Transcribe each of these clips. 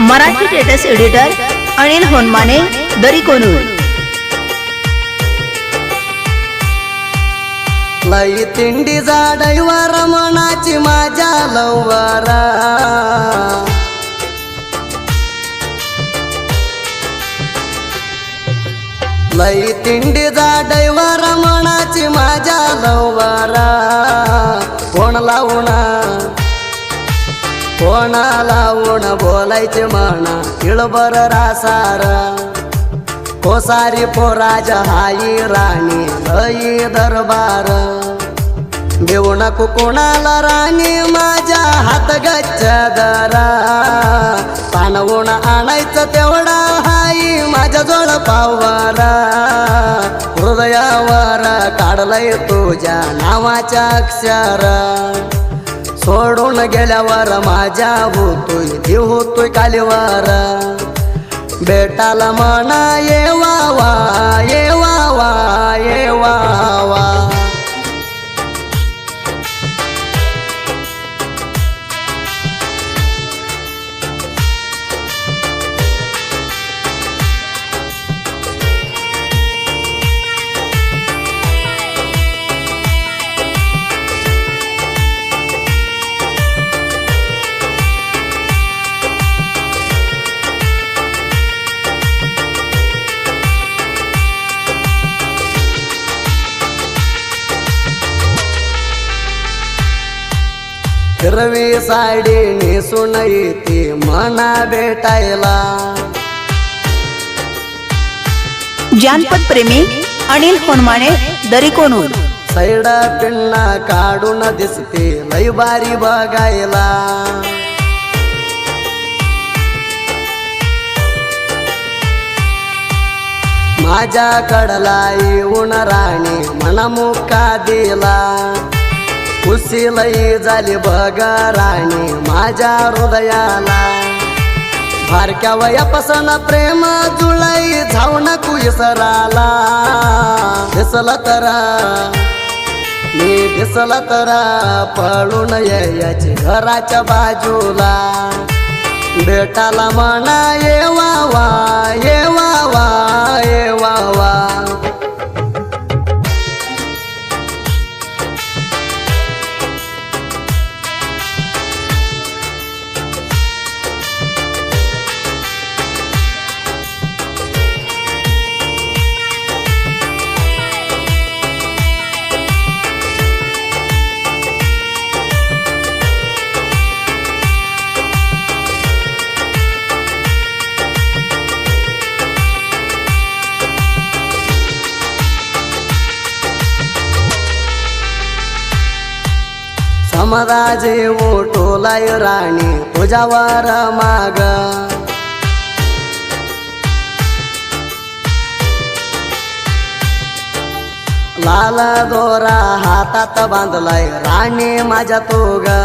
Marathi status editor Anil Honmane दरी लई तिंडी जाडैवर मनाची माझ्या लवरा लई तिंडी जाडैवर मनाची माझ्या लवरा कोण लावणार? कोणा लावून बोलायचे म्हणा किळबर रासार. कोसारी पोराज हाई राणी लई दरबार. देऊ नको कोणाला राणी माझ्या हात गच्च दरा. पानवून आणायचं तेवढा हाई माझ्या जोड पावरा. हृदयावर काढलंय तुझ्या नावाच्या अक्षरा. सोडून गेल्यावर माझ्या होतोय देव होतोय कालीवार. बेटाला म्हणा ये वा वा ये वा वा ये वा. वा हिरवी साडी नेसून येते मना भेटायला. जानपद प्रेमी अनिल होनमाने दरी कोनूर सैड पिन्ना काढून दिसते लय बारी बघायला. माझ्या कडला येऊन राणी मना मुका दिला. खुशी लई झाली बघ राणी माझ्या हृदयाला. फारक्या वयापासून प्रेम जुळई जाऊ नको इसराला. दिसला तर मी दिसला तर पळून याची घराच्या बाजूला. बेटाला म्हणा ये वा वा ये वा वा ये वा वा. समराजे ओटोलाय राणी तुझ्यावर माग. लाल दोरा हातात बांधलाय राणी माझ्या तो ग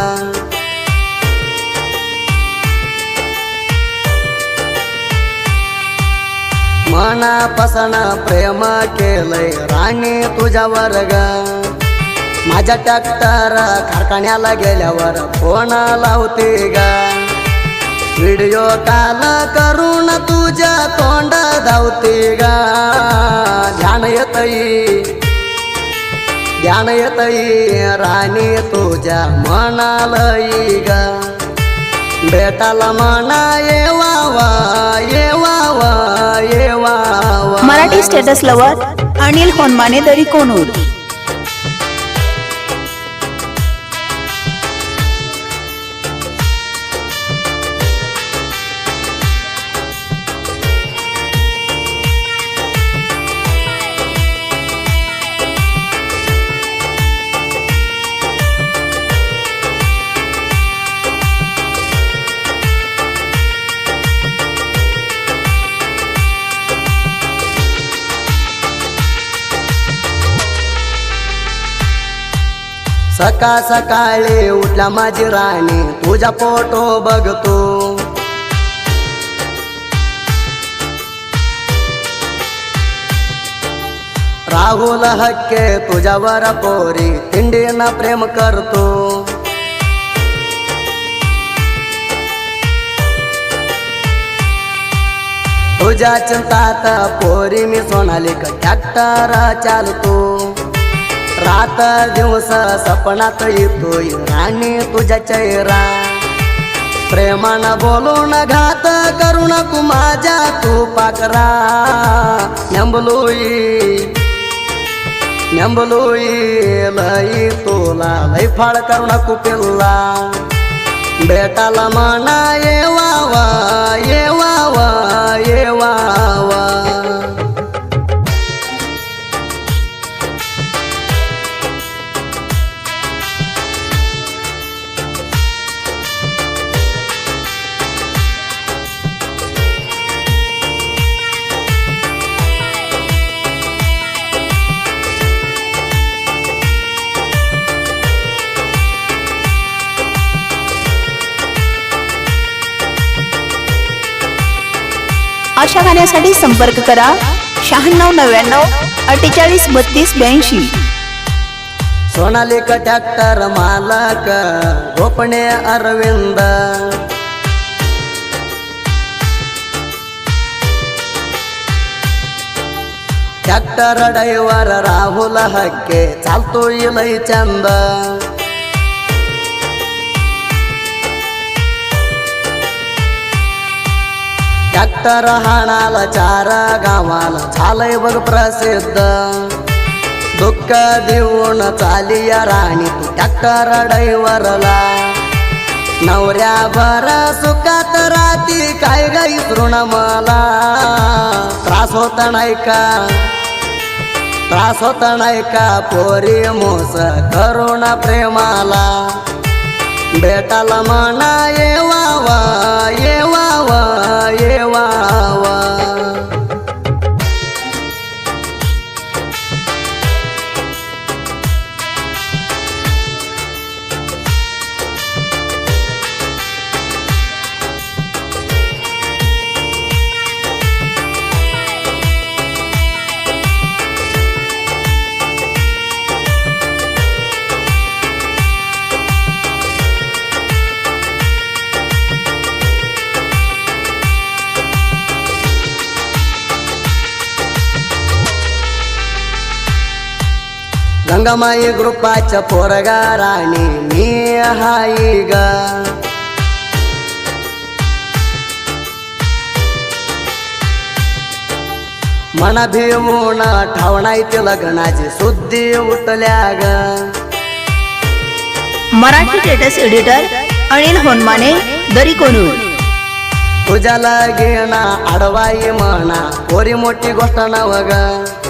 मनापासून प्रेम केलंय राणी तुझ्या वर्ग. माझ्या ट्रॅक्टर कारखान्याला गेल्यावर फोन लावते गा. व्हिडिओ काल करून तुझ्या तोंड धावते गा. ध्यान येतई ध्यान येतई राणी तुझ्या मनालई गा. बेटाला म्हणा ये वा वा ये वा वा ये वा वा. मराठी स्टेटस लवर अनिल होनमाने दरी कोणूर सकाळ सकाळी उठला माझी राणी तुझा फोटो बघतो. राहुल हक्के तुझ्यावर पोरी तिंडीनं प्रेम करतो. तुझ्या चिंतात पोरी मी सोनाली ट्रॅक्टर चालतो. रात दिवस सपनात येतोय राणी तुझ्या चेहरा. प्रेमानं बोलून घात करू नको माझ्या तू पाकरा. नेंबलोई नेंबलोई लई तुला लई फाळ करू नको पिल्ला बेटाला म्हणा येवावा येवावा वा अशा गाण्यासाठी संपर्क करा. शहाण्णव नव्याण्णव अठ्ठेचाळीस बत्तीस ब्याऐंशी. सोनालिक ट्रॅक्टर मालक गोपणे अरविंद. ट्रॅक्टर ड्रायव्हर राहुल हक्के चालतो लई चंद ट्रॅक्टर हाणाला चार गावाला झालंय बघ प्रसिद्ध. दुःख देऊन चाली राणी तू ट्रॅक्टर डैवरला नवऱ्या भर सुखात राती काय गाई तृण मला. त्रास होत नाही का? त्रास होत नाही का? पोरी मोस करुण प्रेमाला. बेटाला म्हणा येवावा येवावा येवावा गंगामाई ग्रुपाच्या पोरगा राणी मी हाय ग मना भिवून ठावणायचे लग्नाची सुद्धी उठल्या ग मराठी टेटस एडिटर अनिल होनमाने दरी कोणूर तुझ्याला घेणा आडवाई म्हणा पोरी मोठी गोष्ट नव ग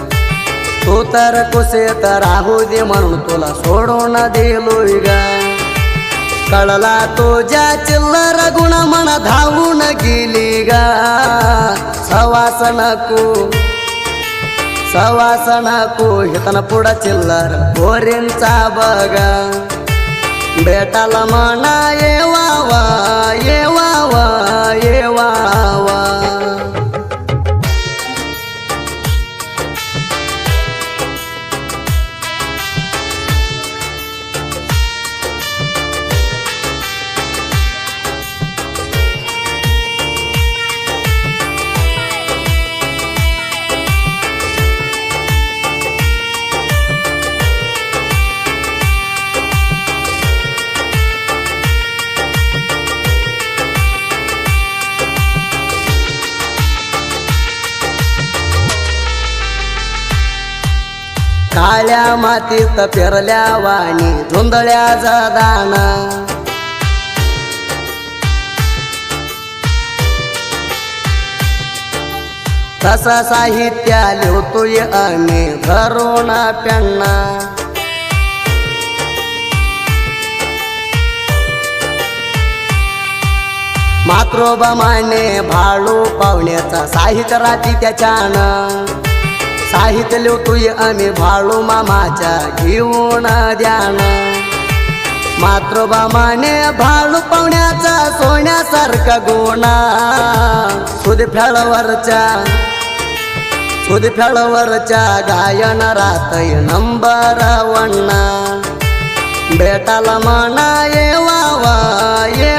तू तर कुसेत राहू दे म्हणून तुला सोडून दिलो ग कळला तुझ्या चिल्लर गुण म्हणा धावून गेली ग. सवास नको सवास नको हितन पुढं चिल्लर गोरींचा बघ. बेटाला म्हणा येवावा येवावा काळ्या मातीत पेरल्या वाणी धुंदळ्या दाना तसा साहित्या लिहतोय आम्ही धरोणा प्यांना मातृबमाने भाळू पाहुण्याचा साहित्य राती त्याच्यानं. साहित्य तुय आम्ही भाळू मामाच्या घेऊन ध्यान मातृबा माने भाळू पाहुण्याचा सोन्यासारखा गुणा. सुद फेळवरच्या सुद फेळवरच्या गायन रातय नंबर वण्णा बेटाला म्हणा येवावा ये